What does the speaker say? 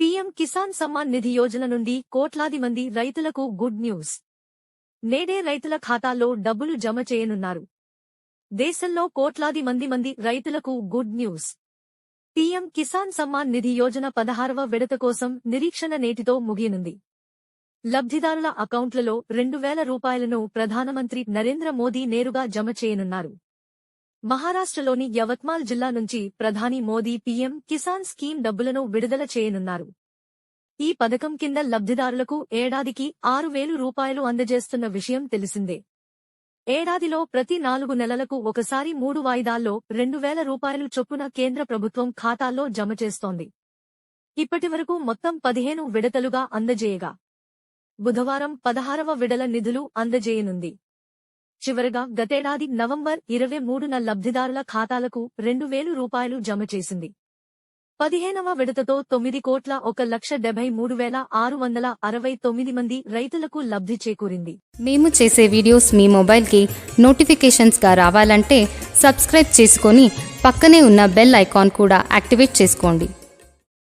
PM Kisan Samman Nidhi Yojana నుండి కోట్లాది మంది రైతులకు గుడ్ న్యూస్. నేడే రైతుల ఖాతాల్లో డబ్బులు జమ చేయనున్నారు. దేశంలో కోట్లాది మంది మంది రైతులకు good news. PM Kisan Samman Nidhi Yojana పదహారవ విడత కోసం నిరీక్షణ నేటితో ముగియనుంది. లబ్ధిదారుల అకౌంట్లలో రెండు వేల రూపాయలను ప్రధానమంత్రి నరేంద్ర మోదీ నేరుగా జమ చేయనున్నారు. మహారాష్ట్రలోని యవత్మాల్ జిల్లా నుంచి ప్రధాని మోదీ పీఎం కిసాన్ స్కీమ్ డబ్బులను విడుదల చేయనున్నారు. ఈ పథకం కింద లబ్ధిదారులకు ఏడాదికి ఆరు వేలు రూపాయలు అందజేస్తున్న విషయం తెలిసిందే. ఏడాదిలో ప్రతి నాలుగు నెలలకు ఒకసారి మూడు వాయిదాల్లో రెండు వేల రూపాయలు చొప్పున కేంద్ర ప్రభుత్వం ఖాతాల్లో జమ చేస్తోంది. ఇప్పటివరకు మొత్తం పదిహేను విడతలుగా అందజేయగా. బుధవారం పదహారవ విడల నిధులు అందజేయనుంది. చివరగా గతేడాది నవంబర్ ఇరవై మూడున లబ్ధిదారుల ఖాతాలకు రెండు వేలు రూపాయలు జమ చేసింది. పదిహేనవ విడతతో తొమ్మిది కోట్ల ఒక లక్ష డెబ్బై మూడు వేల ఆరు వందల అరవై తొమ్మిది మంది రైతులకు లబ్ధి చేకూరింది. మేము చేసే వీడియోస్ మీ మొబైల్కి నోటిఫికేషన్స్గా రావాలంటే సబ్స్క్రైబ్ చేసుకొని పక్కనే ఉన్న బెల్ ఐకాన్ కూడా యాక్టివేట్ చేసుకోండి.